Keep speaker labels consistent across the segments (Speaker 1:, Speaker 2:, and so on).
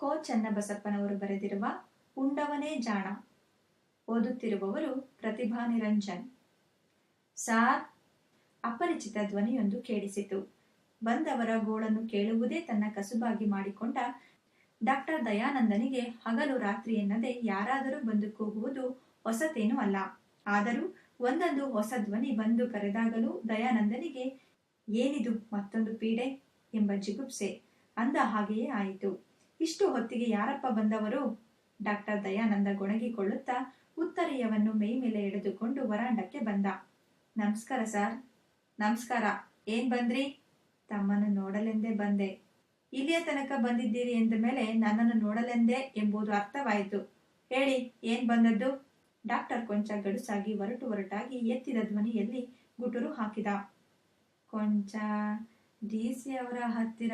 Speaker 1: ಕೋ ಚನ್ನಬಸಪ್ಪನವರು ಬರೆದಿರುವ ಉಂಡವನೇ ಜಾಣ. ಓದುತ್ತಿರುವವರು ಪ್ರತಿಭಾ ನಿರಂಜನ್. ಸಾರ್, ಅಪರಿಚಿತ ಧ್ವನಿಯೊಂದು ಕೇಳಿಸಿತು. ಬಂದವರ ಗೋಳನ್ನು ಕೇಳುವುದೇ ತನ್ನ ಕಸುಬಾಗಿ ಮಾಡಿಕೊಂಡ ಡಾಕ್ಟರ್ ದಯಾನಂದನಿಗೆ ಹಗಲು ರಾತ್ರಿ ಎನ್ನದೆ ಯಾರಾದರೂ ಬಂದು ಕೂಗುವುದು ಹೊಸತೇನೂ ಅಲ್ಲ. ಆದರೂ ಒಂದೊಂದು ಹೊಸ ಧ್ವನಿ ಬಂದು ಕರೆದಾಗಲೂ ದಯಾನಂದನಿಗೆ ಏನಿದು ಮತ್ತೊಂದು ಪೀಡೆ ಎಂಬ ಜಿಗುಪ್ಸೆ ಅಂದ ಹಾಗೆಯೇ ಆಯಿತು. ಇಷ್ಟು ಹೊತ್ತಿಗೆ ಯಾರಪ್ಪ ಬಂದವರು? ಡಾಕ್ಟರ್ ದಯಾನಂದ ಗೊಣಗಿಕೊಳ್ಳುತ್ತಾ ಉತ್ತರೆಯವನ್ನು ಮೈ ಮೇಲೆ ಎಳೆದುಕೊಂಡು ವರಾಂಡಕ್ಕೆ ಬಂದ. ನಮಸ್ಕಾರ ಸರ್. ನಮಸ್ಕಾರ. ಏನ್ ಬಂದ್ರಿ? ತಮ್ಮನ್ನು ನೋಡಲೆಂದೇ ಬಂದೆ. ಇಲ್ಲಿಯ ತನಕ ಬಂದಿದ್ದೀರಿ ಎಂದ ಮೇಲೆ ನನ್ನನ್ನು ನೋಡಲೆಂದೇ ಎಂಬುದು ಅರ್ಥವಾಯಿತು. ಹೇಳಿ, ಏನ್ ಬಂದದ್ದು? ಡಾಕ್ಟರ್ ಕೊಂಚ ಗಡುಸಾಗಿ ಒರಟು ಒರಟಾಗಿ ಎತ್ತಿದ ಧ್ವನಿಯಲ್ಲಿ ಗುಟುರು ಹಾಕಿದ. ಕೊಂಚ ಡಿ ಸಿ ಅವರ ಹತ್ತಿರ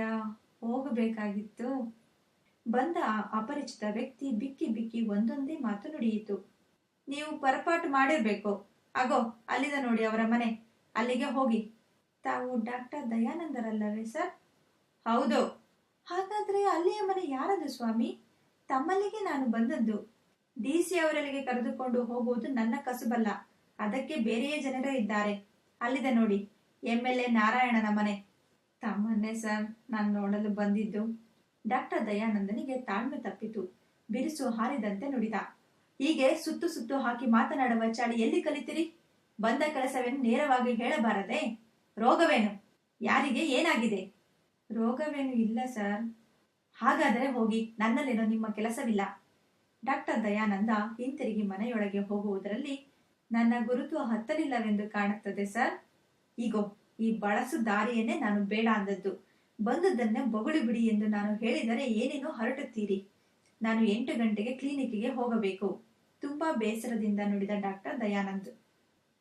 Speaker 1: ಹೋಗಬೇಕಾಗಿತ್ತು. ಬಂದ ಆ ಅಪರಿಚಿತ ವ್ಯಕ್ತಿ ಬಿಕ್ಕಿ ಬಿಕ್ಕಿ ಒಂದೊಂದೇ ಮಾತು ನುಡಿಯಿತು. ನೀವು ಪರಪಾಟು ಮಾಡಿರ್ಬೇಕು. ಆಗೋ ಅಲ್ಲಿದ ನೋಡಿ ಅವರ ಮನೆ. ಅಲ್ಲಿಗೆ ಹೋಗಿ. ತಾವು ಡಾಕ್ಟರ್ ದಯಾನಂದರಲ್ಲವೇ ಸರ್? ಹೌದು. ಹಾಗಾದ್ರೆ ಅಲ್ಲಿಯ ಮನೆ ಯಾರದು ಸ್ವಾಮಿ? ತಮ್ಮಲ್ಲಿಗೆ ನಾನು ಬಂದದ್ದು. ಡಿ ಸಿ ಅವರಲ್ಲಿಗೆ ಕರೆದುಕೊಂಡು ಹೋಗುವುದು ನನ್ನ ಕಸುಬಲ್ಲ. ಅದಕ್ಕೆ ಬೇರೆಯೇ ಜನರೇ ಇದ್ದಾರೆ. ಅಲ್ಲಿದೆ ನೋಡಿ. ಎಂ ಎಲ್ ಎ ನಾರಾಯಣನ ಮನೆ. ತಮ್ಮನ್ನೇ ಸರ್, ನಾನು ನೋಡಲು ಬಂದಿದ್ದು. ಡಾಕ್ಟರ್ ದಯಾನಂದನಿಗೆ ತಾಳ್ಮೆ ತಪ್ಪಿತು. ಬಿರುಸು ಹಾರಿದಂತೆ ನುಡಿದ. ಹೀಗೆ ಸುತ್ತು ಸುತ್ತು ಹಾಕಿ ಮಾತನಾಡುವ ಚಾಳಿ ಎಲ್ಲಿ ಕಲಿತಿರಿ? ಬಂದ ಕೆಲಸವೇನು ನೇರವಾಗಿ ಹೇಳಬಾರದೆ? ರೋಗವೇನು? ಯಾರಿಗೆ ಏನಾಗಿದೆ? ರೋಗವೇನು ಇಲ್ಲ ಸರ್. ಹಾಗಾದರೆ ಹೋಗಿ, ನನ್ನಲ್ಲೇನೋ ನಿಮ್ಮ ಕೆಲಸವಿಲ್ಲ. ಡಾಕ್ಟರ್ ದಯಾನಂದ ಹಿಂತಿರುಗಿ ಮನೆಯೊಳಗೆ ಹೋಗುವುದರಲ್ಲಿ ನನ್ನ ಗುರುತು ಹತ್ತಲಿಲ್ಲವೆಂದು ಕಾಣುತ್ತದೆ ಸರ್. ಈಗೋ, ಈ ಬಳಸು ದಾರಿಯನ್ನೇ ನಾನು ಬೇಡ ಅಂದದ್ದು. ಬಂದದ್ದನ್ನೇ ಬೊಗಳಿ ಬಿಡಿ ಎಂದು ನಾನು ಹೇಳಿದರೆ ಏನೇನೋ ಹರಟುತ್ತೀರಿ. ನಾನು ಎಂಟು ಗಂಟೆಗೆ ಕ್ಲಿನಿಕ್ಗೆ ಹೋಗಬೇಕು. ತುಂಬಾ ಬೇಸರದಿಂದ ನುಡಿದ ಡಾಕ್ಟರ್ ದಯಾನಂದ್.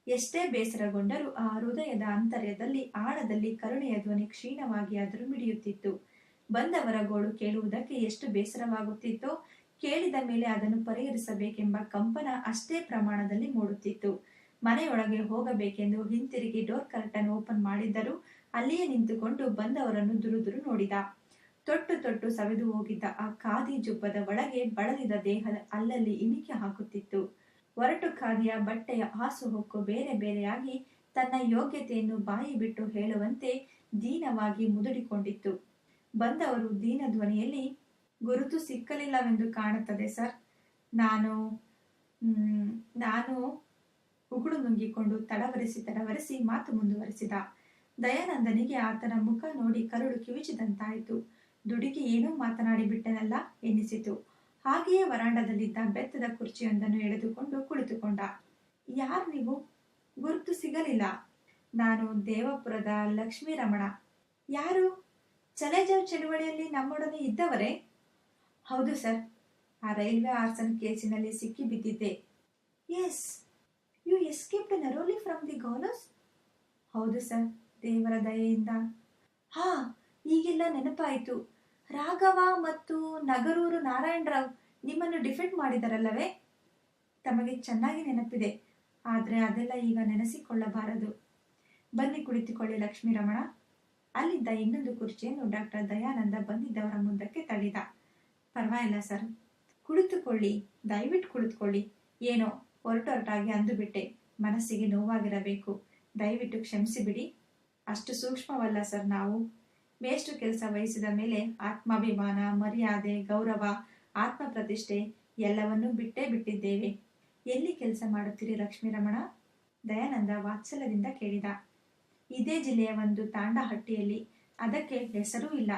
Speaker 1: ಎಷ್ಟೇ ಬೇಸರಗೊಂಡರೂ ಆ ಹೃದಯದ ಅಂತರ್ಯದಲ್ಲಿ, ಆಳದಲ್ಲಿ ಕರುಣೆಯ ಧ್ವನಿ ಕ್ಷೀಣವಾಗಿ ಆದರೂ ಮಿಡಿಯುತ್ತಿತ್ತು. ಬಂದವರ ಗೋಳು ಕೇಳುವುದಕ್ಕೆ ಎಷ್ಟು ಬೇಸರವಾಗುತ್ತಿತ್ತೋ, ಕೇಳಿದ ಮೇಲೆ ಅದನ್ನು ಪರಿಹರಿಸಬೇಕೆಂಬ ಕಂಪನ ಅಷ್ಟೇ ಪ್ರಮಾಣದಲ್ಲಿ ಮೂಡುತ್ತಿತ್ತು. ಮನೆಯೊಳಗೆ ಹೋಗಬೇಕೆಂದು ಹಿಂತಿರುಗಿ ಡೋರ್ ಕರ್ಟನ್ ಓಪನ್ ಮಾಡಿದ್ದರೂ ಅಲ್ಲಿಯೇ ನಿಂತುಕೊಂಡು ಬಂದವರನ್ನು ದುರುದುರು ನೋಡಿದ. ತೊಟ್ಟು ತೊಟ್ಟು ಸವೆದು ಹೋಗಿದ್ದ ಆ ಖಾದಿ ಜುಬ್ಬದ ಒಳಗೆ ಬಳಲಿದ ದೇಹದ ಅಲ್ಲಲ್ಲಿ ಇಣಿಕೆ ಹಾಕುತ್ತಿತ್ತು. ಒರಟು ಖಾದಿಯ ಬಟ್ಟೆಯ ಹಾಸುಹೊಕ್ಕು ಬೇರೆ ಬೇರೆಯಾಗಿ ತನ್ನ ಯೋಗ್ಯತೆಯನ್ನು ಬಾಯಿ ಬಿಟ್ಟು ಹೇಳುವಂತೆ ದೀನವಾಗಿ ಮುದುಡಿಕೊಂಡಿತ್ತು. ಬಂದವರು ದೀನ ಧ್ವನಿಯಲ್ಲಿ, ಗುರುತು ಸಿಕ್ಕಲಿಲ್ಲವೆಂದು ಕಾಣುತ್ತದೆ ಸರ್. ನಾನು ನಾನು ಉಗುಳು ನುಂಗಿಕೊಂಡು ತಡವರಿಸಿ ತಡವರಿಸಿ ಮಾತು ಮುಂದುವರಿಸಿದ. ದಯಾನಂದನಿಗೆ ಆತನ ಮುಖ ನೋಡಿ ಕರುಳು ಕಿವಿಚಿದಂತಾಯಿತು. ದುಡುಕಿ ಏನೂ ಮಾತನಾಡಿ ಬಿಟ್ಟನಲ್ಲ ಎನ್ನಿಸಿತು. ಹಾಗೆಯೇ ವರಾಂಡದಲ್ಲಿದ್ದ ಬೆತ್ತದ ಕುರ್ಚಿಯೊಂದನ್ನು ಎಳೆದುಕೊಂಡು ಕುಳಿತುಕೊಂಡ. ಯಾರು ನೀವು? ಗುರುತು ಸಿಗಲಿಲ್ಲ. ನಾನು ದೇವಪುರದ ಲಕ್ಷ್ಮೀ ರಮಣ ಯಾರು? ಚಲೇಜಾವ್ ಚಳುವಳಿಯಲ್ಲಿ ನಮ್ಮೊಡನೆ ಇದ್ದವರೇ? ಹೌದು ಸರ್. ಆ ರೈಲ್ವೆ ಆರ್ಸನ್ ಕೇಸಿನಲ್ಲಿ ಸಿಕ್ಕಿ ಬಿದ್ದಿದ್ದೆ yes. You escape narrowly from the gallows? ಹೌದು ಸರ್. ದೇವರ ದಯೆಯಿಂದ. ಹಾ, ಈಗೆಲ್ಲ ನೆನಪಾಯಿತು. ರಾಘವ ಮತ್ತು ನಗರೂರು ನಾರಾಯಣರಾವ್ ನಿಮ್ಮನ್ನು ಡಿಫೆಂಡ್ ಮಾಡಿದರಲ್ಲವೇ? ತಮಗೆ ಚೆನ್ನಾಗಿ ನೆನಪಿದೆ. ಆದರೆ ಅದೆಲ್ಲ ಈಗ ನೆನೆಸಿಕೊಳ್ಳಬಾರದು. ಬನ್ನಿ ಕುಳಿತುಕೊಳ್ಳಿ ಲಕ್ಷ್ಮೀ ರಮಣ ಅಲ್ಲಿದ್ದ ಇನ್ನೊಂದು ಕುರ್ಚಿಯನ್ನು ಡಾಕ್ಟರ್ ದಯಾನಂದ ಬಂದಿದ್ದವರ ಮುಂದಕ್ಕೆ ತಳ್ಳಿದ. ಪರವಾಗಿಲ್ಲ ಸರ್. ಕುಳಿತುಕೊಳ್ಳಿ. ದಯವಿಟ್ಟು ಕುಳಿತುಕೊಳ್ಳಿ. ಏನೋ ಹೊರಟೊರಟಾಗಿ ಅಂದುಬಿಟ್ಟೆ. ಮನಸ್ಸಿಗೆ ನೋವಾಗಿರಬೇಕು. ದಯವಿಟ್ಟು ಕ್ಷಮಿಸಿಬಿಡಿ. ಅಷ್ಟು ಸೂಕ್ಷ್ಮವಲ್ಲ ಸರ್ ನಾವು. ಮೇಷ್ಟು ಕೆಲಸ ವಹಿಸಿದ ಮೇಲೆ ಆತ್ಮಾಭಿಮಾನ, ಮರ್ಯಾದೆ, ಗೌರವ ಆತ್ಮ ಪ್ರತಿಷ್ಠೆ ಎಲ್ಲವನ್ನೂ ಬಿಟ್ಟೇ ಬಿಟ್ಟಿದ್ದೇವೆ. ಎಲ್ಲಿ ಕೆಲಸ ಮಾಡುತ್ತೀರಿ ಲಕ್ಷ್ಮೀರಮಣ? ದಯಾನಂದ ವಾತ್ಸಲ್ಯದಿಂದ ಕೇಳಿದ. ಇದೇ ಜಿಲ್ಲೆಯ ಒಂದು ತಾಂಡಹಟ್ಟಿಯಲ್ಲಿ. ಅದಕ್ಕೆ ಹೆಸರೂ ಇಲ್ಲ.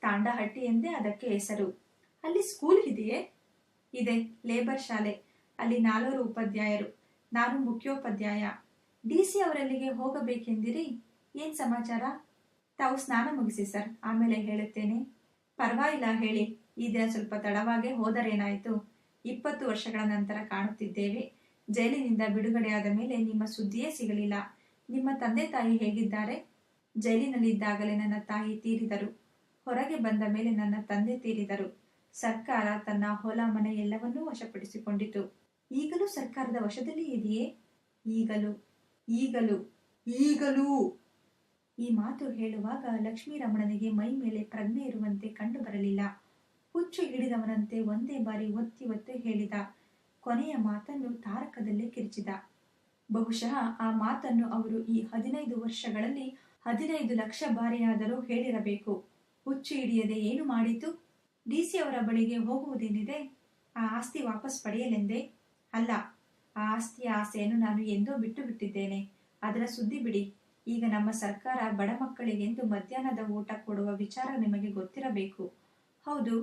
Speaker 1: ತಾಂಡಹಟ್ಟಿ ಎಂದೇ ಅದಕ್ಕೆ ಹೆಸರು. ಅಲ್ಲಿ ಸ್ಕೂಲ್ ಇದೆಯೇ? ಇದೆ, ಲೇಬರ್ ಶಾಲೆ. ಅಲ್ಲಿ ನಾಲ್ವರು ಉಪಾಧ್ಯಾಯರು. ನಾನು ಮುಖ್ಯೋಪಾಧ್ಯಾಯ. ಡಿ ಸಿ ಅವರಲ್ಲಿಗೆ ಹೋಗಬೇಕೆಂದಿರಿ? ಏನ್ ಸಮಾಚಾರ? ತಾವು ಸ್ನಾನ ಮುಗಿಸಿ, ಸರ್. ಆಮೇಲೆ ಹೇಳುತ್ತೇನೆ. ಪರವಾಗಿಲ್ಲ, ಹೇಳಿ. ಈ ದಿನ ಸ್ವಲ್ಪ ತಡವಾಗೇ ಹೋದರೇನಾಯಿತು? ಇಪ್ಪತ್ತು ವರ್ಷಗಳ ನಂತರ ಕಾಣುತ್ತಿದ್ದೇವೆ. ಜೈಲಿನಿಂದ ಬಿಡುಗಡೆಯಾದ ಮೇಲೆ ನಿಮ್ಮ ಸುದ್ದಿಯೇ ಸಿಗಲಿಲ್ಲ. ನಿಮ್ಮ ತಂದೆ ತಾಯಿ ಹೇಗಿದ್ದಾರೆ? ಜೈಲಿನಲ್ಲಿದ್ದಾಗಲೇ ನನ್ನ ತಾಯಿ ತೀರಿದರು. ಹೊರಗೆ ಬಂದ ಮೇಲೆ ನನ್ನ ತಂದೆ ತೀರಿದರು. ಸರ್ಕಾರ ತನ್ನ ಹೊಲ ಮನೆ ಎಲ್ಲವನ್ನೂ ವಶಪಡಿಸಿಕೊಂಡಿತು. ಈಗಲೂ ಸರ್ಕಾರದ ವಶದಲ್ಲಿ ಇದೆಯೇ? ಈಗಲೂ. ಈಗಲೂ. ಈಗಲೂ. ಈ ಮಾತು ಹೇಳುವಾಗ ಲಕ್ಷ್ಮೀರಮಣನಿಗೆ ಮೈ ಮೇಲೆ ಪ್ರಜ್ಞೆ ಇರುವಂತೆ ಕಂಡು ಬರಲಿಲ್ಲ. ಹುಚ್ಚು ಹಿಡಿದವನಂತೆ ಒಂದೇ ಬಾರಿ ಒತ್ತಿ ಒತ್ತಿ ಹೇಳಿದ. ಕೊನೆಯ ಮಾತನ್ನು ತಾರಕದಲ್ಲಿ ಕಿರಿಚಿದ. ಬಹುಶಃ ಆ ಮಾತನ್ನು ಅವರು ಈ ಹದಿನೈದು ವರ್ಷಗಳಲ್ಲಿ ಹದಿನೈದು ಲಕ್ಷ ಬಾರಿಯಾದರೂ ಹೇಳಿರಬೇಕು. ಹುಚ್ಚು ಹಿಡಿಯದೆ ಏನು ಮಾಡಿತು? ಡಿಸಿ ಅವರ ಬಳಿಗೆ ಹೋಗುವುದೇನಿದೆ? ಆ ಆಸ್ತಿ ವಾಪಸ್ ಪಡೆಯಲೆಂದೇ? ಅಲ್ಲ, ಆ ಆಸ್ತಿಯ ಆಸೆಯನ್ನು ನಾನು ಎಂದೋ ಬಿಟ್ಟು ಬಿಟ್ಟಿದ್ದೇನೆ. ಅದರ ಸುದ್ದಿ ಬಿಡಿ. ಈಗ ನಮ್ಮ ಸರ್ಕಾರ ಬಡ ಮಕ್ಕಳಿಗೆಂದು ಮಧ್ಯಾಹ್ನದ ಊಟ ಕೊಡುವ ವಿಚಾರ ನಿಮಗೆ ಗೊತ್ತಿರಬೇಕು. ಹೌದು,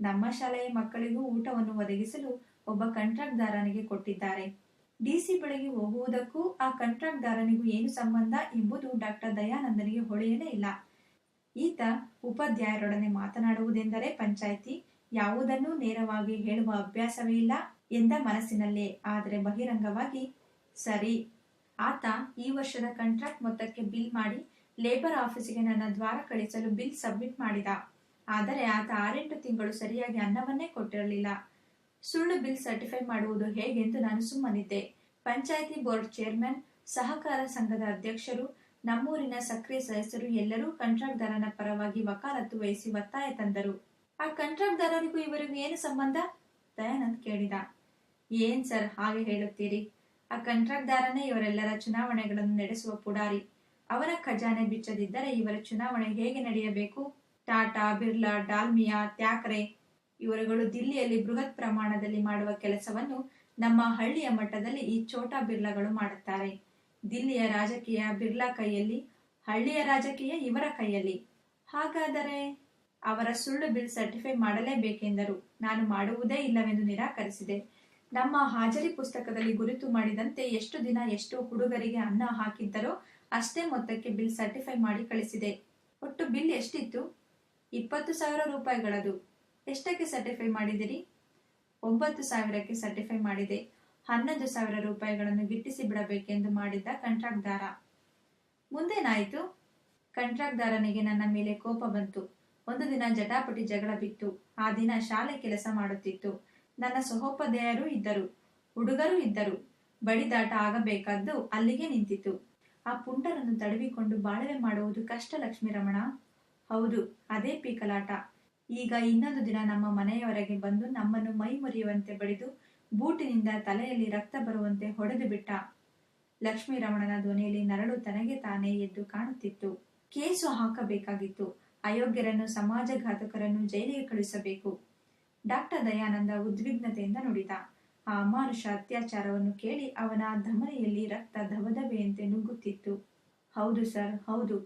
Speaker 1: ನಮ್ಮ ಶಾಲೆಯ ಮಕ್ಕಳಿಗೂ ಊಟವನ್ನು ಒದಗಿಸಲು ಒಬ್ಬ ಕಂಟ್ರಾಕ್ಟ್ದಾರನಿಗೆ ಕೊಟ್ಟಿದ್ದಾರೆ. ಡಿಸಿ ಬಳಿಗೆ ಹೋಗುವುದಕ್ಕೂ ಆ ಕಂಟ್ರಾಕ್ಟ್ದಾರನಿಗೂ ಏನು ಸಂಬಂಧ ಎಂಬುದು ಡಾಕ್ಟರ್ ದಯಾನಂದನಿಗೆ ಹೊಳೆಯಲೇ ಇಲ್ಲ. ಈತ ಉಪಾಧ್ಯಾಯರೊಡನೆ ಮಾತನಾಡುವುದೆಂದರೆ ಪಂಚಾಯಿತಿ, ಯಾವುದನ್ನೂ ನೇರವಾಗಿ ಹೇಳುವ ಅಭ್ಯಾಸವೇ ಇಲ್ಲ ಎಂದ ಮನಸ್ಸಿನಲ್ಲೇ. ಆದರೆ ಬಹಿರಂಗವಾಗಿ, ಸರಿ ಆತ ಈ ವರ್ಷದ ಕಾಂಟ್ರಾಕ್ಟ್ ಮೊತ್ತಕ್ಕೆ ಬಿಲ್ ಮಾಡಿ ಲೇಬರ್ ಆಫೀಸಿಗೆ ನನ್ನ ದ್ವಾರ ಕಳಿಸಲು ಬಿಲ್ ಸಬ್ಮಿಟ್ ಮಾಡಿದ. ಆದರೆ ಆತ ಆರೆಂಟು ತಿಂಗಳು ಸರಿಯಾಗಿ ಅನ್ನವನ್ನೇ ಕೊಟ್ಟಿರಲಿಲ್ಲ. ಸುಳ್ಳು ಬಿಲ್ ಸರ್ಟಿಫೈ ಮಾಡುವುದು ಹೇಗೆಂದು ನಾನು ಸುಮ್ಮನಿದ್ದೆ. ಪಂಚಾಯಿತಿ ಬೋರ್ಡ್ ಚೇರ್ಮನ್ ಸಹಕಾರ ಸಂಘದ ಅಧ್ಯಕ್ಷರು, ನಮ್ಮೂರಿನ ಸಕ್ರಿಯ ಸದಸ್ಯರು ಎಲ್ಲರೂ ಕಂಟ್ರಾಕ್ಟ್ದಾರನ ಪರವಾಗಿ ವಕಾಲತ್ತು ವಹಿಸಿ ಒತ್ತಾಯ ತಂದರು. ಆ ಕಂಟ್ರಾಕ್ಟ್ದಾರರಿಗೂ ಇವರಿಗೂ ಏನು ಸಂಬಂಧ? ದಯಾನಂದ್ ಕೇಳಿದ. ಏನ್ ಸರ್ ಹಾಗೆ ಹೇಳುತ್ತೀರಿ? ಆ ಕಂಟ್ರಾಕ್ಟ್ದಾರನೇ ಇವರೆಲ್ಲರ ಚುನಾವಣೆಗಳನ್ನು ನಡೆಸುವ ಪುಡಾರಿ. ಅವರ ಖಜಾನೆ ಬಿಚ್ಚದಿದ್ದರೆ ಇವರ ಚುನಾವಣೆ ಹೇಗೆ ನಡೆಯಬೇಕು? ಟಾಟಾ, ಬಿರ್ಲಾ, ಡಾಲ್ಮಿಯಾ ತ್ಯಾಕ್ರೆ ಇವರುಗಳು ದಿಲ್ಲಿಯಲ್ಲಿ ಬೃಹತ್ ಪ್ರಮಾಣದಲ್ಲಿ ಮಾಡುವ ಕೆಲಸವನ್ನು ನಮ್ಮ ಹಳ್ಳಿಯ ಮಟ್ಟದಲ್ಲಿ ಈ ಚೋಟಾ ಬಿರ್ಲಾಗಳು ಮಾಡುತ್ತಾರೆ. ದಿಲ್ಲಿಯ ರಾಜಕೀಯ ಬಿರ್ಲಾ ಕೈಯಲ್ಲಿ, ಹಳ್ಳಿಯ ರಾಜಕೀಯ ಇವರ ಕೈಯಲ್ಲಿ. ಹಾಗಾದರೆ ಅವರ ಸುಳ್ಳು ಬಿಲ್ ಸರ್ಟಿಫೈ ಮಾಡಲೇಬೇಕೆಂದರು. ನಾನು ಮಾಡುವುದೇ ಇಲ್ಲವೆಂದು ನಿರಾಕರಿಸಿದೆ. ನಮ್ಮ ಹಾಜರಿ ಪುಸ್ತಕದಲ್ಲಿ ಗುರುತು ಮಾಡಿದಂತೆ ಎಷ್ಟು ದಿನ ಎಷ್ಟು ಹುಡುಗರಿಗೆ ಅನ್ನ ಹಾಕಿದ್ದರೋ ಅಷ್ಟೇ ಮೊತ್ತಕ್ಕೆ ಬಿಲ್ ಸರ್ಟಿಫೈ ಮಾಡಿ ಕಳಿಸಿದೆ. ಒಟ್ಟು ಬಿಲ್ ಎಷ್ಟಿತ್ತು? ಇಪ್ಪತ್ತು ಸಾವಿರ ರೂಪಾಯಿಗಳದು. ಎಷ್ಟಕ್ಕೆ ಸರ್ಟಿಫೈ ಮಾಡಿದಿರಿ? ಒಂಬತ್ತು ಸಾವಿರಕ್ಕೆ ಸರ್ಟಿಫೈ ಮಾಡಿದೆ. ಹನ್ನೊಂದು ಸಾವಿರ ರೂಪಾಯಿಗಳನ್ನು ಗಿಟ್ಟಿಸಿ ಬಿಡಬೇಕೆಂದು ಮಾಡಿದ್ದ ಕಂಟ್ರಾಕ್ಟ್ದಾರ. ಮುಂದೇನಾಯಿತು? ಕಂಟ್ರಾಕ್ಟ್ದಾರನಿಗೆ ನನ್ನ ಮೇಲೆ ಕೋಪ ಬಂತು. ಒಂದು ದಿನ ಜಟಾಪಟಿ ಜಗಳ ಬಿತ್ತು. ಆ ದಿನ ಶಾಲೆ ಕೆಲಸ ಮಾಡುತ್ತಿತ್ತು. ನನ್ನ ಸಹೋಪಾಧ್ಯಾಯರು ಇದ್ದರು, ಹುಡುಗರು ಇದ್ದರು. ಬಡಿದಾಟ ಆಗಬೇಕಾದ್ದು ಅಲ್ಲಿಗೆ ನಿಂತಿತು. ಆ ಪುಂಟರನ್ನು ತಡವಿಕೊಂಡು ಬಾಳವೆ ಮಾಡುವುದು ಕಷ್ಟ ಲಕ್ಷ್ಮೀ ರಮಣ. ಹೌದು, ಅದೇ ಪೀಕಲಾಟ. ಈಗ ಇನ್ನೊಂದು ದಿನ ನಮ್ಮ ಮನೆಯವರೆಗೆ ಬಂದು ನಮ್ಮನ್ನು ಮೈ ಮುರಿಯುವಂತೆ ಬಡಿದು ಬೂಟಿನಿಂದ ತಲೆಯಲ್ಲಿ ರಕ್ತ ಬರುವಂತೆ ಹೊಡೆದು ಬಿಟ್ಟ. ಲಕ್ಷ್ಮೀ ರಮಣನ ಧ್ವನಿಯಲ್ಲಿ ನರಳು ತನಗೆ ತಾನೇ ಎದ್ದು ಕಾಣುತ್ತಿತ್ತು. ಕೇಸು ಹಾಕಬೇಕಾಗಿತ್ತು. ಅಯೋಗ್ಯರನ್ನು, ಸಮಾಜಘಾತಕರನ್ನು ಜೈಲಿಗೆ ಕಳುಹಿಸಬೇಕು. ಡಾಕ್ಟರ್ ದಯಾನಂದ ಉದ್ವಿಗ್ನತೆಯಿಂದ ನುಡಿದ. ಆ ಅಮಾನುಷ ಅತ್ಯಾಚಾರವನ್ನು ಕೇಳಿ ಅವನ ಧಮನಿಯಲ್ಲಿ ರಕ್ತ ಧಬಧಬೆಯಂತೆ ನುಗ್ಗುತ್ತಿತ್ತು. ಹೌದು ಸರ್, ಹೌದು.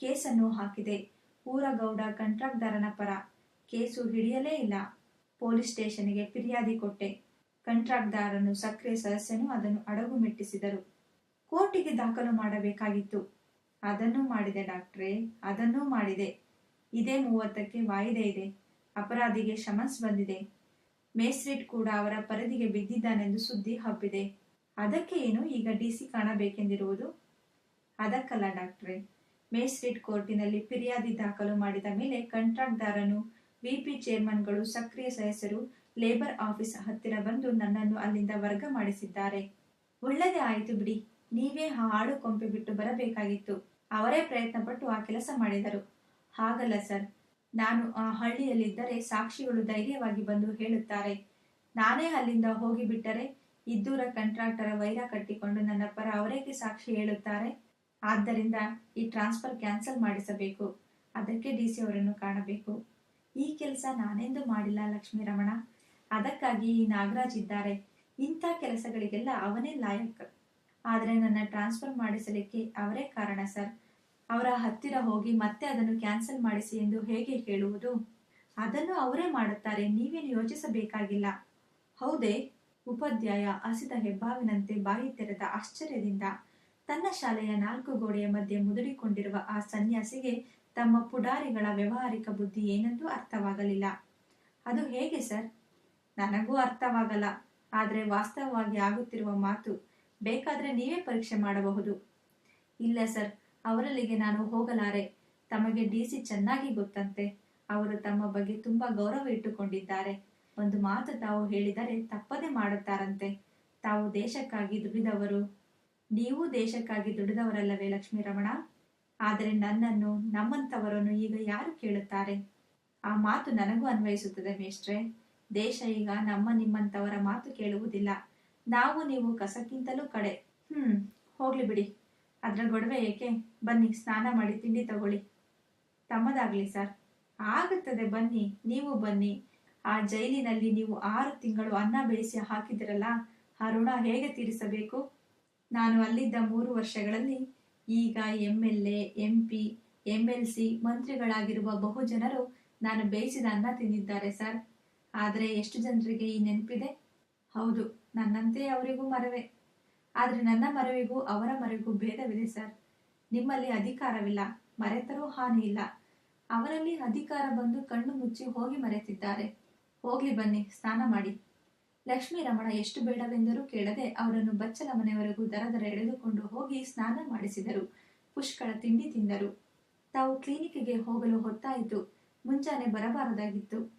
Speaker 1: ಕೇಸನ್ನು ಹಾಕಿದೆ. ಊರಗೌಡ ಕಂಟ್ರಾಕ್ಟ್ದಾರನ ಪರ. ಕೇಸು ಹಿಡಿಯಲೇ ಇಲ್ಲ. ಪೊಲೀಸ್ ಸ್ಟೇಷನ್ಗೆ ಫಿರ್ಯಾದಿ ಕೊಟ್ಟೆ. ಕಂಟ್ರಾಕ್ಟ್ದಾರನು ಸಕ್ರಿಯ ಸದಸ್ಯನು ಅದನ್ನು ಅಡಗು ಮೆಟ್ಟಿಸಿದರು. ಕೋರ್ಟಿಗೆ ದಾಖಲು ಮಾಡಬೇಕಾಗಿತ್ತು. ಅದನ್ನು ಮಾಡಿದೆ ಡಾಕ್ಟ್ರೇ, ಅದನ್ನೂ ಮಾಡಿದೆ. ಇದೇ ಮೂವತ್ತಕ್ಕೆ ವಾಯಿದೆ ಇದೆ. ಅಪರಾಧಿಗೆ ಶಮನ್ಸ್ ಬಂದಿದೆ. ಮೇಸ್ಟ್ರೀಟ್ ಕೂಡ ಅವರ ಪರಿಧಿಗೆ ಬಿದ್ದಿದ್ದಾನೆಂದು ಸುದ್ದಿ ಹಬ್ಬಿದೆ. ಅದಕ್ಕೆ ಏನು ಈಗ ಡಿಸಿ ಕಾಣಬೇಕೆಂದಿರುವುದು? ಅದಕ್ಕಲ್ಲ ಡಾಕ್ಟ್ರೆ. ಮೇಸ್ಟ್ರೀಟ್ ಕೋರ್ಟಿನಲ್ಲಿ ಫಿರ್ಯಾದಿ ದಾಖಲು ಮಾಡಿದ ಮೇಲೆ ಕಂಟ್ರಾಕ್ಟ್ದಾರನು ವಿಪಿ ಚೇರ್ಮನ್ಗಳು ಸಕ್ರಿಯ ಸದಸ್ಯರು ಲೇಬರ್ ಆಫೀಸ್ ಹತ್ತಿರ ಬಂದು ನನ್ನನ್ನು ಅಲ್ಲಿಂದ ವರ್ಗ ಮಾಡಿಸಿದ್ದಾರೆ. ಒಳ್ಳೆದೇ ಆಯಿತು ಬಿಡಿ. ನೀವೇ ಆ ಹಾಡು ಕೊಂಪೆ ಬಿಟ್ಟು ಬರಬೇಕಾಗಿತ್ತು. ಅವರೇ ಪ್ರಯತ್ನ ಪಟ್ಟು ಆ ಕೆಲಸ ಮಾಡಿದರು. ಹಾಗಲ್ಲ ಸರ್. ನಾನು ಆ ಹಳ್ಳಿಯಲ್ಲಿದ್ದರೆ ಸಾಕ್ಷಿಗಳು ಧೈರ್ಯವಾಗಿ ಬಂದು ಹೇಳುತ್ತಾರೆ. ನಾನೇ ಅಲ್ಲಿಂದ ಹೋಗಿಬಿಟ್ಟರೆ ಇದ್ದೂರ ಕಂಟ್ರಾಕ್ಟರ ವೈರ ಕಟ್ಟಿಕೊಂಡು ನನ್ನ ಪರ ಅವರೇಕೆ ಸಾಕ್ಷಿ ಹೇಳುತ್ತಾರೆ? ಆದ್ದರಿಂದ ಈ ಟ್ರಾನ್ಸ್ಫರ್ ಕ್ಯಾನ್ಸಲ್ ಮಾಡಿಸಬೇಕು. ಅದಕ್ಕೆ ಡಿ ಸಿ ಅವರನ್ನು ಕಾಣಬೇಕು. ಈ ಕೆಲಸ ನಾನೆಂದು ಮಾಡಿಲ್ಲ ಲಕ್ಷ್ಮೀ ರಮಣ ಅದಕ್ಕಾಗಿ ಈ ನಾಗರಾಜ್ ಇದ್ದಾರೆ. ಇಂಥ ಕೆಲಸಗಳಿಗೆಲ್ಲ ಅವನೇ ಲಾಯಕ್. ಆದರೆ ನನ್ನ ಟ್ರಾನ್ಸ್ಫರ್ ಮಾಡಿಸಲಿಕ್ಕೆ ಅವರೇ ಕಾರಣ ಸರ್. ಅವರ ಹತ್ತಿರ ಹೋಗಿ ಮತ್ತೆ ಅದನ್ನು ಕ್ಯಾನ್ಸಲ್ ಮಾಡಿಸಿ ಎಂದು ಹೇಗೆ ಹೇಳುವುದು? ಅದನ್ನು ಅವರೇ ಮಾಡುತ್ತಾರೆ, ನೀವೇನು ಯೋಚಿಸಬೇಕಾಗಿಲ್ಲ. ಹೌದೇ? ಉಪಾಧ್ಯಾಯ ಹಸಿದ ಹೆಬ್ಬಾವಿನಂತೆ ಬಾಯಿ ತೆರೆದ ಆಶ್ಚರ್ಯದಿಂದ ತನ್ನ ಶಾಲೆಯ ನಾಲ್ಕು ಗೋಡೆಯ ಮಧ್ಯೆ ಮುದುಡಿಕೊಂಡಿರುವ ಆ ಸನ್ಯಾಸಿಗೆ ತಮ್ಮ ಪುಡಾರಿಗಳ ವ್ಯವಹಾರಿಕ ಬುದ್ಧಿ ಏನೆಂದು ಅರ್ಥವಾಗಲಿಲ್ಲ. ಅದು ಹೇಗೆ ಸರ್? ನನಗೂ ಅರ್ಥವಾಗಲ್ಲ, ಆದರೆ ವಾಸ್ತವವಾಗಿ ಆಗುತ್ತಿರುವ ಮಾತು ಬೇಕಾದ್ರೆ ನೀವೇ ಪರೀಕ್ಷೆ ಮಾಡಬಹುದು. ಇಲ್ಲ ಸರ್ ಅವರಲ್ಲಿಗೆ ನಾನು ಹೋಗಲಾರೆ. ತಮಗೆ ಡಿಸಿ ಚೆನ್ನಾಗಿ ಗೊತ್ತಂತೆ. ಅವರು ತಮ್ಮ ಬಗ್ಗೆ ತುಂಬಾ ಗೌರವ ಇಟ್ಟುಕೊಂಡಿದ್ದಾರೆ. ಒಂದು ಮಾತು ತಾವು ಹೇಳಿದರೆ ತಪ್ಪದೆ ಮಾಡುತ್ತಾರಂತೆ. ತಾವು ದೇಶಕ್ಕಾಗಿ ದುಡಿದವರು. ನೀವು ದೇಶಕ್ಕಾಗಿ ದುಡಿದವರಲ್ಲವೇ ಲಕ್ಷ್ಮೀ ರಮಣ ಆದರೆ ನನ್ನನ್ನು, ನಮ್ಮಂಥವರನ್ನು ಈಗ ಯಾರು ಕೇಳುತ್ತಾರೆ? ಆ ಮಾತು ನನಗೂ ಅನ್ವಯಿಸುತ್ತದೆ ಮೇಷ್ಟ್ರೆ. ದೇಶ ಈಗ ನಮ್ಮ ನಿಮ್ಮಂತವರ ಮಾತು ಕೇಳುವುದಿಲ್ಲ. ನಾವು ನೀವು ಕಸಕ್ಕಿಂತಲೂ ಕಡೆ. ಹ್ಮ್, ಹೋಗ್ಲಿ ಬಿಡಿ. ಅದ್ರ ಗೊಡವೆ ಏಕೆ? ಬನ್ನಿ, ಸ್ನಾನ ಮಾಡಿ, ತಿಂಡಿ ತಗೊಳ್ಳಿ. ತಮ್ಮದಾಗ್ಲಿ, ಸರ್. ಆಗುತ್ತದೆ, ಬನ್ನಿ. ನೀವು ಬನ್ನಿ. ಆ ಜೈಲಿನಲ್ಲಿ ನೀವು ಆರು ತಿಂಗಳು ಅನ್ನ ಬೇಯಿಸಿ ಹಾಕಿದ್ರಲ್ಲ, ಆ ಋಣ ಹೇಗೆ ತೀರಿಸಬೇಕು? ನಾನು ಅಲ್ಲಿದ್ದ ಮೂರು ವರ್ಷಗಳಲ್ಲಿ ಈಗ M L A M P M L C ಮಂತ್ರಿಗಳಾಗಿರುವ ಬಹು ಜನರು ನಾನು ಬೇಯಿಸಿದ ಅನ್ನ ತಿಂದಿದ್ದಾರೆ, ಸರ್. ಆದರೆ ಎಷ್ಟು ಜನರಿಗೆ ಈ ನೆನಪಿದೆ? ಹೌದು ನನ್ನಂತೆ ಅವರಿಗೂ ಮರವೇ. ಆದರೆ ನನ್ನ ಮರವಿಗೂ ಅವರ ಮರವಿಗೂ ಭೇದವಿದೆ, ಸರ್. ನಿಮ್ಮಲ್ಲಿ ಅಧಿಕಾರವಿಲ್ಲ, ಮರೆತರೂ ಹಾನಿ ಇಲ್ಲ. ಅವರಲ್ಲಿ ಅಧಿಕಾರ ಬಂದು ಕಣ್ಣು ಮುಚ್ಚಿ ಹೋಗಿ ಮರೆತಿದ್ದಾರೆ. ಹೋಗ್ಲಿ ಬನ್ನಿ, ಸ್ನಾನ ಮಾಡಿ. ಲಕ್ಷ್ಮೀ ರಮಣ ಎಷ್ಟು ಬೇಡವೆಂದರೂ ಕೇಳದೆ ಅವರನ್ನು ಬಚ್ಚಲ ಮನೆಯವರೆಗೂ ದರದರ ಎಳೆದುಕೊಂಡು ಹೋಗಿ ಸ್ನಾನ ಮಾಡಿಸಿದರು. ಪುಷ್ಕಳ ತಿಂಡಿ ತಿಂದರು. ತಾವು ಕ್ಲಿನಿಕ್ಗೆ ಹೋಗಲು ಹೊತ್ತಾಯಿತು. ಮುಂಜಾನೆ ಬರಬಾರದಾಗಿತ್ತು.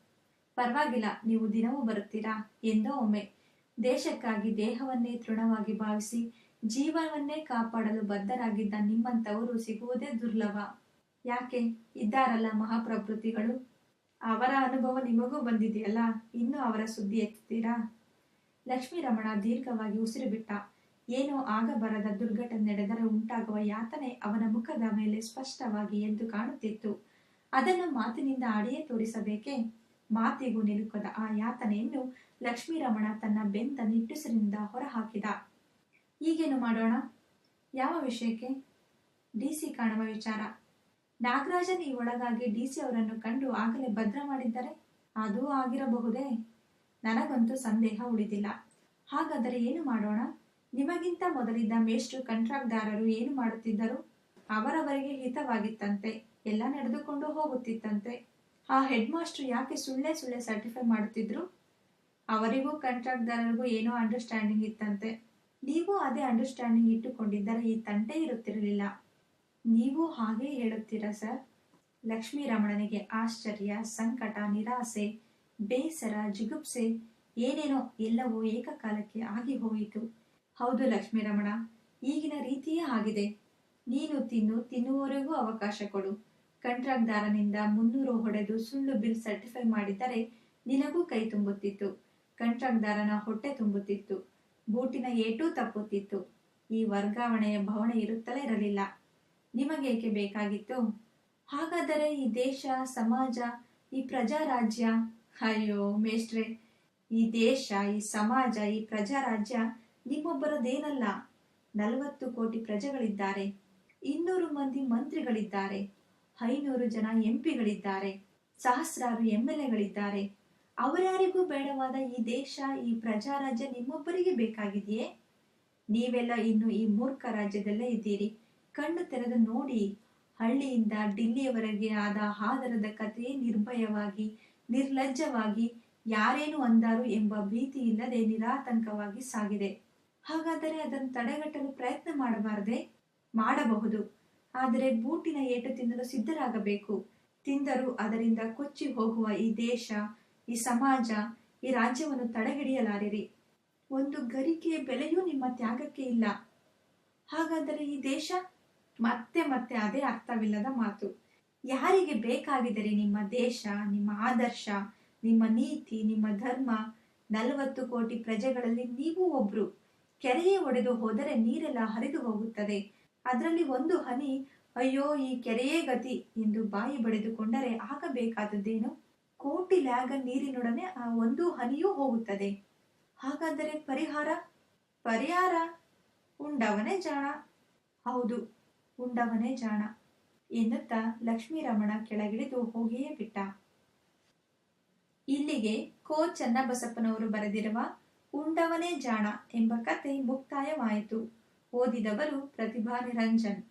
Speaker 1: ಪರವಾಗಿಲ್ಲ, ನೀವು ದಿನವೂ ಬರುತ್ತೀರಾ? ಎಂದೋ ಒಮ್ಮೆ. ದೇಶಕ್ಕಾಗಿ ದೇಹವನ್ನೇ ತೃಣವಾಗಿ ಭಾವಿಸಿ ಜೀವನವನ್ನೇ ಕಾಪಾಡಲು ಬದ್ಧರಾಗಿದ್ದ ನಿಮ್ಮಂಥವರು ಸಿಗುವುದೇ ದುರ್ಲಭ. ಯಾಕೆ? ಇದ್ದಾರಲ್ಲ ಮಹಾಪ್ರಭೃತಿಗಳು ಅವರ ಅನುಭವ ನಿಮಗೂ ಬಂದಿದೆಯಲ್ಲ? ಇನ್ನು ಅವರ ಸುದ್ದಿ ಎತ್ತೀರಾ ಲಕ್ಷ್ಮೀ ರಮಣ ದೀರ್ಘವಾಗಿ ಉಸಿರು ಬಿಟ್ಟ ಏನೋ ಆಗಬರದ ದುರ್ಘಟನೆ ನಡೆದರೆ ಉಂಟಾಗುವ ಯಾತನೆ ಅವನ ಮುಖದ ಮೇಲೆ ಸ್ಪಷ್ಟವಾಗಿ ಎದ್ದು ಕಾಣುತ್ತಿತ್ತು. ಅದನ್ನು ಮಾತಿನಿಂದ ಅಡಿಯೇ ತೋರಿಸಬೇಕೆ? ಮಾತಿಗೂ ನಿಲುಕದ ಆ ಯಾತನೆಯನ್ನು ಲಕ್ಷ್ಮೀ ರಮಣ ತನ್ನ ಬೆಂತ ನಿಟ್ಟುಸಿರಿನಿಂದ ಹೊರಹಾಕಿದ. ಈಗೇನು ಮಾಡೋಣ? ಯಾವ ವಿಷಯಕ್ಕೆ? ಡಿಸಿ ಕಾಣುವ ವಿಚಾರ. ನಾಗರಾಜನ್ ಈ ಒಳಗಾಗಿ ಡಿಸಿ ಅವರನ್ನು ಕಂಡು ಆಗಲೇ ಭದ್ರ ಮಾಡಿದ್ದರೆ. ಅದೂ ಆಗಿರಬಹುದೇ? ನನಗಂತೂ ಸಂದೇಹ ಉಳಿದಿಲ್ಲ. ಹಾಗಾದರೆ ಏನು ಮಾಡೋಣ? ನಿಮಗಿಂತ ಮೊದಲಿದ್ದ ಮೇಷ್ಟ್ರು ಕಂಟ್ರಾಕ್ಟ್ದಾರರು ಏನು ಮಾಡುತ್ತಿದ್ದರು? ಅವರವರಿಗೆ ಹಿತವಾಗಿತ್ತಂತೆ, ಎಲ್ಲ ನಡೆದುಕೊಂಡು ಹೋಗುತ್ತಿತ್ತಂತೆ. ಆ ಹೆಡ್ ಮಾಸ್ಟರ್ ಯಾಕೆ ಸುಳ್ಳೆ ಸುಳ್ಳೆ ಸರ್ಟಿಫೈ ಮಾಡುತ್ತಿದ್ರು? ಅವರಿಗೂ ಕಂಟ್ರಾಕ್ಟ್ದಾರರಿಗೂ ಏನೋ ಅಂಡರ್ಸ್ಟ್ಯಾಂಡಿಂಗ್ ಇತ್ತಂತೆ. ನೀವು ಅದೇ ಅಂಡರ್ಸ್ಟ್ಯಾಂಡಿಂಗ್ ಇಟ್ಟುಕೊಂಡಿದ್ದರೆ ಈ ತಂಟೆ ಇರುತ್ತಿರಲಿಲ್ಲ. ನೀವು ಹಾಗೆ ಹೇಳುತ್ತೀರಾ ಸರ್? ಲಕ್ಷ್ಮೀ ರಮಣನಿಗೆ ಆಶ್ಚರ್ಯ, ಸಂಕಟ, ನಿರಾಸೆ, ಬೇಸರ, ಜಿಗುಪ್ಸೆ, ಏನೇನೋ ಎಲ್ಲವೂ ಏಕಕಾಲಕ್ಕೆ ಆಗಿ ಹೋಯಿತು. ಹೌದು ಲಕ್ಷ್ಮೀ ರಮಣ ಈಗಿನ ರೀತಿಯೇ ಆಗಿದೆ. ನೀನು ತಿನ್ನು, ತಿನ್ನುವವರೆಗೂ ಅವಕಾಶ ಕೊಡು. ಕಂಟ್ರಾಕ್ಟ್ದಾರನಿಂದ ಮುನ್ನೂರು ಹೊಡೆದು ಸುಳ್ಳು ಬಿಲ್ ಸರ್ಟಿಫೈ ಮಾಡಿದ್ದರೆ ನಿನಗೂ ಕೈ ತುಂಬುತ್ತಿತ್ತು. ಕಂಟ್ರಾಕ್ಟ್ದಾರನ ಹೊಟ್ಟೆ ತುಂಬುತ್ತಿತ್ತು. ಬೂಟಿನ ಏಟೂ ತಪ್ಪುತ್ತಿತ್ತು. ಈ ವರ್ಗಾವಣೆಯ ಭವನ ಇರುತ್ತಲೇ ಇರಲಿಲ್ಲ. ನಿಮಗೇಕೆ ಬೇಕಾಗಿತ್ತು? ಹಾಗಾದರೆ ಈ ದೇಶ, ಸಮಾಜ, ಈ ಪ್ರಜಾರಾಜ್ಯ? ಅಯ್ಯೋ ಮೇಷ್ಟ್ರೆ, ಈ ದೇಶ, ಈ ಸಮಾಜ, ಈ ಪ್ರಜಾರಾಜ್ಯ ನಿಮ್ಮೊಬ್ಬರದೇನಲ್ಲ. ನಲವತ್ತು ಕೋಟಿ ಪ್ರಜೆಗಳಿದ್ದಾರೆ. ಇನ್ನೂರು ಮಂದಿ ಮಂತ್ರಿಗಳಿದ್ದಾರೆ. ಐನೂರು ಜನ ಎಂಪಿಗಳಿದ್ದಾರೆ. ಸಹಸ್ರಾರು ಎಂ ಎಲ್ ಎಗಳಿದ್ದಾರೆ ಅವರ್ಯಾರಿಗೂ ಬೇಡವಾದ ಈ ದೇಶ, ಈ ಪ್ರಜಾರಾಜ್ಯ ನಿಮ್ಮೊಬ್ಬರಿಗೆ ಬೇಕಾಗಿದೆಯೇ? ನೀವೆಲ್ಲ ಇನ್ನು ಈ ಮೂರ್ಖ ರಾಜ್ಯದಲ್ಲೇ ಇದ್ದೀರಿ. ಕಣ್ಣು ತೆರೆದು ನೋಡಿ, ಹಳ್ಳಿಯಿಂದ ಡಿಲ್ಲಿಯವರೆಗೆ ಆದ ಹಾದರದ ಕಥೆ ನಿರ್ಭಯವಾಗಿ, ನಿರ್ಲಜ್ಜವಾಗಿ, ಯಾರೇನು ಅಂದಾರು ಎಂಬ ಭೀತಿ ಇಲ್ಲದೆ ನಿರಾತಂಕವಾಗಿ ಸಾಗಿದೆ. ಹಾಗಾದರೆ ಅದನ್ನು ತಡೆಗಟ್ಟಲು ಪ್ರಯತ್ನ ಮಾಡಬಾರದೆ? ಮಾಡಬಹುದು. ಆದರೆ ಬೂಟಿನ ಏಟು ತಿನ್ನಲು ಸಿದ್ಧರಾಗಬೇಕು. ತಿಂದರೂ ಅದರಿಂದ ಕೊಚ್ಚಿ ಹೋಗುವ ಈ ದೇಶ ಈ ಸಮಾಜ, ಈ ರಾಜ್ಯವನ್ನು ತಡೆಹಿಡಿಯಲಾರಿರಿ. ಒಂದು ಗರಿಕೆಯ ಬೆಲೆಯೂ ನಿಮ್ಮ ತ್ಯಾಗಕ್ಕೆ ಇಲ್ಲ. ಹಾಗಾದರೆ ಈ ದೇಶ ಮತ್ತೆ ಮತ್ತೆ ಅದೇ ಅರ್ಥವಿಲ್ಲದ ಮಾತು. ಯಾರಿಗೆ ಬೇಕಾಗಿದರೆ ನಿಮ್ಮ ದೇಶ, ನಿಮ್ಮ ಆದರ್ಶ, ನಿಮ್ಮ ನೀತಿ, ನಿಮ್ಮ ಧರ್ಮ, ನಲವತ್ತು ಕೋಟಿ ಪ್ರಜೆಗಳಲ್ಲಿ ನೀವು ಒಬ್ರು. ಕೆರೆಯೇ ಒಡೆದು ಹೋದರೆ ನೀರೆಲ್ಲ ಹರಿದು ಹೋಗುತ್ತದೆ. ಅದರಲ್ಲಿ ಒಂದು ಹನಿ, ಅಯ್ಯೋ, ಈ ಕೆರೆಯೇ ಗತಿ ಎಂದು ಬಾಯಿ ಬಡಿದುಕೊಂಡರೆ ಆಗಬೇಕಾದದ್ದೇನು? ಕೋಟಿ ಲ್ಯಾಗ ನೀರಿನೊಡನೆ ಆ ಒಂದು ಹನಿಯೂ ಹೋಗುತ್ತದೆ. ಹಾಗಾದರೆ ಪರಿಹಾರ? ಪರಿಹಾರ? ಉಂಡವನೇ ಜಾಣ. ಹೌದು, ಉಂಡವನೇ ಜಾಣ. ಎನ್ನುತ್ತಾ ಲಕ್ಷ್ಮೀರಮಣ ಕೆಳಗಿಳಿದು ಹೋಗಿಯೇ ಬಿಟ್ಟ. ಇಲ್ಲಿಗೆ ಕೋ ಚನ್ನಬಸಪ್ಪನವರು ಬರೆದಿರುವ ಉಂಡವನೇ ಜಾಣ ಎಂಬ ಕತೆ ಮುಕ್ತಾಯವಾಯಿತು. ಓದಿದವರು ಪ್ರತಿಭಾ ನಿರಂಜನ್